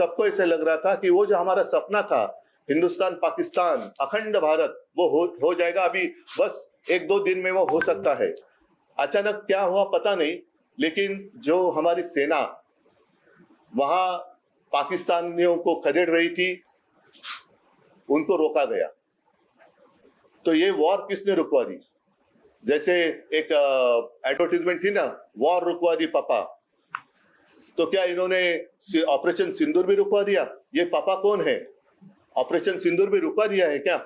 सबको ऐसे लग रहा था कि वो जो हमारा सपना था, हिंदुस्तान, पाकिस्तान, अखंड भारत, वो हो हो जाएगा। अभी बस एक दो दिन में वो हो सकता है। अचानक क्या हुआ पता नहीं, लेकिन जो हमारी सेना, वहाँ पाकिस्तानियों को खदेड़ रही थी, उनको रोका गया। तो ये वॉर किसने रुकवा दी? जैसे एक एडवर्टीजमेंट थी ना, वॉर रुकवा दी पापा। तो क्या इन्होंने ऑपरेशन सिंदूर भी रुकवा दिया? ये पापा कौन है? ऑपरेशन सिंदूर भी रुकवा दिया है क्या?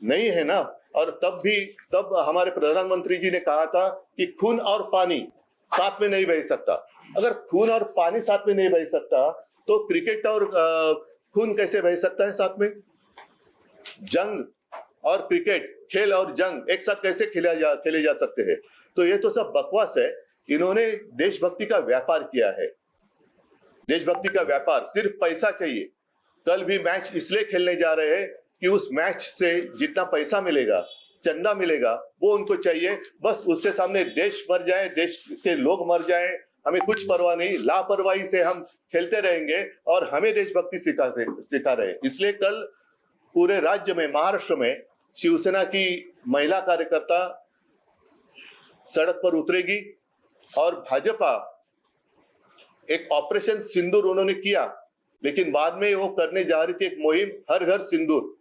नहीं है ना? और तब भी, तब हमारे प्रधानमंत्री जी ने कहा था कि खून और पानी साथ में नहीं बह सकता। अगर खून और पानी साथ में नहीं बह सकता तो क्रिकेट और खून कैसे बह सकता है साथ में? जंग और क्रिकेट, खेल और जंग एक साथ कैसे खेला जा, खेले जा सकते हैं? तो ये तो सब बकवास है। इन्होंने देशभक्ति का व्यापार किया है। देशभक्ति का व्यापार, सिर्फ़ पैसा चाहिए। कल भी मैच इसलिए खेलने जा रहे हैं कि उस मैच से जितना पैसा मिलेगा, चंदा मिलेगा, वो उनको चाहिए। बस उसके सामने देश मर जाए, देश के लोग मर जाए, हमें कुछ परवाह नहीं, लापरवाही से हम खेलते रहेंगे और हमें देशभक्ति सिखाते सिखा रहे इसलिए कल पूरे राज्य में, महाराष्ट्र में शिवसेना की महिला कार्यकर्ता सड़क पर उतरेगी और भाजपा एक ऑपरेशन सिंदूर उन्होंने किया, लेकिन बाद में वो करने जा रही थी एक मुहिम, हर घर सिंदूर।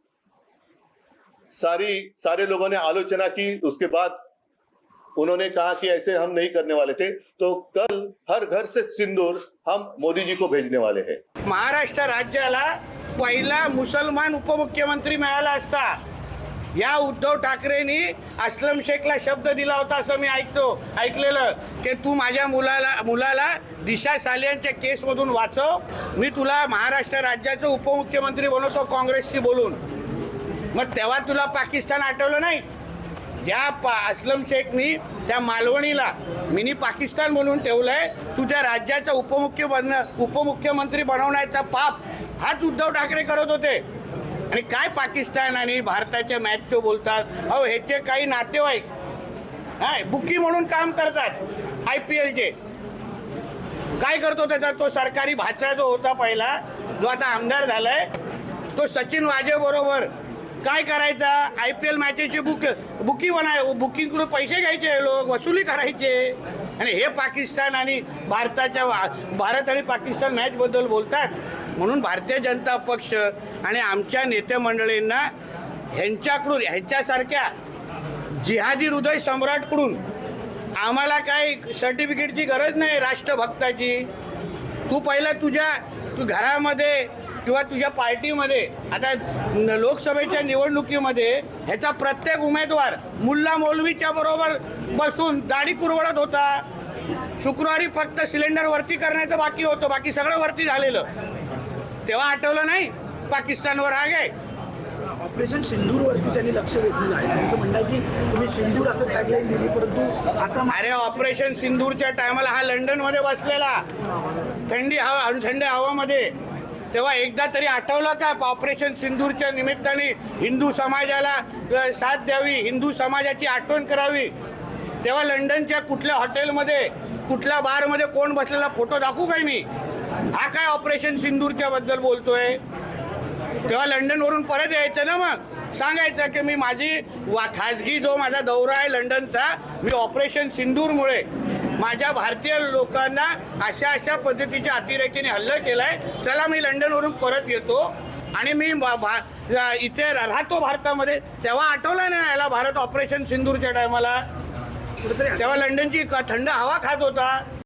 सारी, सारे लोगों ने आलोचना की, उसके बाद उन्होंने कहा कि ऐसे हम नहीं करने वाले थे तो कल हर घर से सिंदूर हम मोदी जी को भेजने वाले हैं। महाराष्ट्र राज्याला पहिला मुसलमान उपमुख्यमंत्री मिळाला असता या उद्धव ठाकरेंनी अस्लम शेखला शब्द दिला होता असं मी ऐकतो ऐकलेलं. की तू माझ्या मुलाला मुलाला दिशा सालियांच्या केसमधून वाचव. मी तुला महाराष्ट्र राज्याचं उपमुख्यमंत्री बनवतो काँग्रेसशी बोलून. मग तेव्हा तुला पाकिस्तान आठवलं नाही? ज्या पा अस्लम शेखनी त्या मालवणीला मिनी पाकिस्तान म्हणून ठेवलंय तू त्या राज्याचा उपमुख्य बन उपमुख्यमंत्री बनवण्याचा पाप हाच उद्धव ठाकरे करत होते. आणि काय पाकिस्तान आणि भारताच्या मॅचचं बोलतात? अहो ह्याचे काही नातेवाईक हाय बुकी म्हणून काम करतात आय पी एलचे. काय करतो त्याचा? तो सरकारी भाचा जो होता पहिला जो आता आमदार झालाय तो सचिन वाजे बरोबर. काय करायचा? आय पी एल मॅचेचे बुक बुकी बनाय बुकिंग करून पैसे घ्यायचे लोक वसुली करायचे. आणि हे पाकिस्तान आणि भारताच्या वा- भारत आणि पाकिस्तान मॅचबद्दल बोलतात. म्हणून भारतीय जनता पक्ष आणि आमच्या नेते मंडळींना ह्यांच्याकडून ह्यांच्यासारख्या जिहादी हृदय सम्राटकडून आम्हाला काही सर्टिफिकेटची गरज नाही राष्ट्रभक्ताची. तू पहिला तुझ्या तू घरामध्ये किंवा तुझ्या पार्टीमध्ये आता लोकसभेच्या निवडणुकीमध्ये ह्याचा प्रत्येक उमेदवार मुल्ला मौलवीच्या बरोबर बसून दाढी कुरवळत होता. शुक्रवारी फक्त सिलेंडर वरती करण्याचं बाकी होतं बाकी सगळं वरती झालेलं. तेव्हा आठवलं नाही? पाकिस्तानवर आग आहे ऑपरेशन सिंदूरवरती त्यांनी लक्ष वेधलेलं आहे. त्यांचं म्हणणं की तुम्ही सिंदूर असं टॅगलाईन दिली परंतु आता अरे ऑपरेशन सिंदूरच्या टायमाला हा लंडनमध्ये बसलेला. थंडी हवा थंड हवामध्ये. तेव्हा एकदा तरी आठवलं का ऑपरेशन सिंदूरच्या निमित्ताने हिंदू समाजाला साथ द्यावी हिंदू समाजाची आठवण करावी? तेव्हा लंडनच्या कुठल्या हॉटेलमध्ये कुठल्या बारमध्ये कोण बसलेला? फोटो दाखवू काय मी? हा काय ऑपरेशन सिंदूरच्या बद्दल बोलतोय? तेव्हा लंडनवरून परत यायचं ना मग? सांगायचं की मी माझी वा खाजगी जो माझा दौरा आहे लंडनचा मी ऑपरेशन सिंदूरमुळे माझ्या भारतीय लोकांना अशा अशा पद्धतीच्या अतिरेकीने हल्ला केलाय. चला मी लंडनवरून परत येतो आणि मी भा- भा- इथे राहतो भारतामध्ये. तेव्हा आठवलं ना याला भारत ऑपरेशन सिंदूरच्या टायमाला तेव्हा लंडनची थंड हवा खात होता.